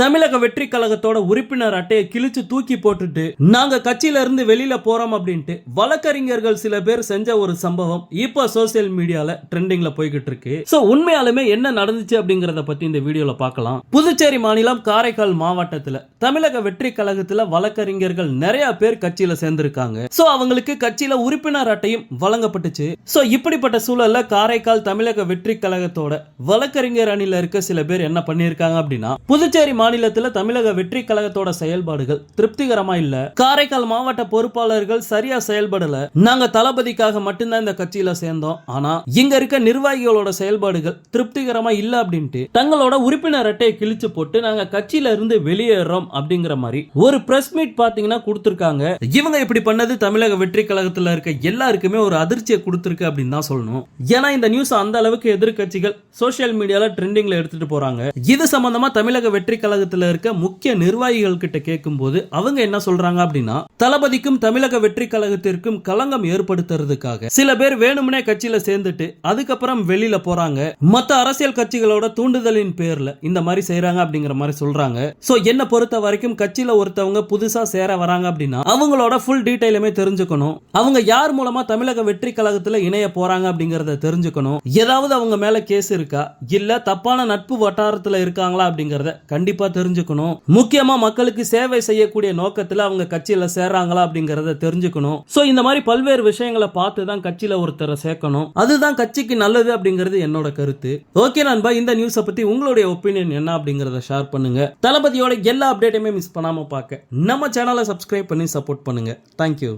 தமிழக வெற்றி கழகத்தோட உறுப்பினர் அட்டையை கிழிச்சு தூக்கி போட்டுட்டு நாங்க கட்சியில இருந்து வெளியில போறோம் அப்படின்ட்டு வழக்கறிஞர்கள் சில பேர் செஞ்ச ஒரு சம்பவம் இப்போ சோசியல் மீடியால ட்ரெண்டிங்ல போய்கிட்டு இருக்கு. சோ உண்மையாலுமே என்ன நடந்துச்சு அப்படிங்கறத பத்தி இந்த வீடியோல பார்க்கலாம். புதுச்சேரி மாநிலம் காரைக்கால் மாவட்டத்துல தமிழக வெற்றி கழகத்துல வழக்கறிஞர்கள் நிறைய பேர் கட்சியில சேர்ந்திருக்காங்க. சோ அவங்களுக்கு கட்சியில உறுப்பினர் அட்டையும் வழங்கப்பட்டுச்சு. சோ இப்படிப்பட்ட சூழல்ல காரைக்கால் தமிழக வெற்றி கழகத்தோட வழக்கறிஞர் அணியில இருக்க சில பேர் என்ன பண்ணிருக்காங்க அப்படின்னா புதுச்சேரி மாநிலத்தில் தமிழக வெற்றி கழகத்தோட செயல்பாடுகள் திருப்திகரமா இல்ல. காரைக்கால் மாவட்ட பொறுப்பாளர்கள் சரியா செயல்படல. நாங்க தளபதிக்காக மட்டும்தான் இந்த கட்சியில சேர்ந்தோம். ஆனா இங்க இருக்க நிர்வாகிகளோட செயல்பாடுகள் திருப்திகரமா இல்ல அப்படின்ட்டு தங்களோட உறுப்பினர் அட்டையை கிழிச்சு போட்டு நாங்க கட்சியில இருந்து வெளியேறோம் அப்படிங்கிற மாதிரி ஒரு பிரஸ் மீட் பாத்தீங்கன்னா கொடுத்திருக்காங்க. இவங்க இப்படி பண்ணது தமிழக வெற்றி கழகத்துல இருக்க எல்லாருக்குமே ஒரு அதிர்ச்சியை கொடுத்திருக்கு அப்படின்னு தான் சொல்லணும். ஏன்னா இந்த நியூஸ் அந்த அளவுக்கு எதிர்க்கட்சிகள் சோசியல் மீடியால ட்ரெண்டிங்ல எடுத்துட்டு போறாங்க. இது சம்பந்தமா தமிழக வெற்றி கழகத்துல இருக்க முக்கிய நிர்வாகிகள் கிட்ட கேட்கும்போது அவங்க என்ன சொல்றாங்க அப்படின்னா தளபதிக்கும் தமிழக வெற்றி கழகத்திற்கும் களங்கம் ஏற்படுத்துறதுக்காக சில பேர் வேணும்னே கட்சியில சேர்ந்துட்டு அதுக்கப்புறம் வெளியில போறாங்க. மத்த அரசியல் கட்சிகளோட தூண்டுதலின் பேர்ல இந்த மாதிரி செய்யறாங்க அப்படிங்கிற மாதிரி சொல்றாங்க. சோ என்ன பொறுத்த வரைக்கும் கட்சியில ஒருத்தவங்க புதுசா சேர வராங்க அப்படின்னா அவங்களோட ஃபுல் டீடைலுமே தெரிஞ்சுக்கணும். அவங்க யார் மூலமா தமிழக வெற்றி கழகத்துல இணைய போறாங்க அப்படிங்கறத தெரிஞ்சுக்கணும். ஏதாவது அவங்க மேல கேஸ் இருக்கா? இல்ல தப்பான நட்பு வட்டாரத்துல இருக்காங்களா அப்படிங்கறத கண்டிப்பா கண்டிப்பா தெரிஞ்சுக்கணும். முக்கியமா மக்களுக்கு சேவை செய்யக்கூடிய நோக்கத்துல அவங்க கட்சியில சேர்றாங்களா அப்படிங்கறத தெரிஞ்சுக்கணும். சோ இந்த மாதிரி பல்வேறு விஷயங்களை பார்த்து தான் கட்சியில ஒருத்தரை சேர்க்கணும். அதுதான் கட்சிக்கு நல்லது அப்படிங்கிறது என்னோட கருத்து. ஓகே நண்பா இந்த நியூஸை பத்தி உங்களுடைய ஒப்பீனியன் என்ன அப்படிங்கறத ஷேர் பண்ணுங்க. தளபதியோட எல்லா அப்டேட்டையுமே மிஸ் பண்ணாம பார்க்க. நம்ம சேனலை சப்ஸ்கிரைப் பண்ணி சப்போர்ட் பண்ணுங்க. தேங்க்யூ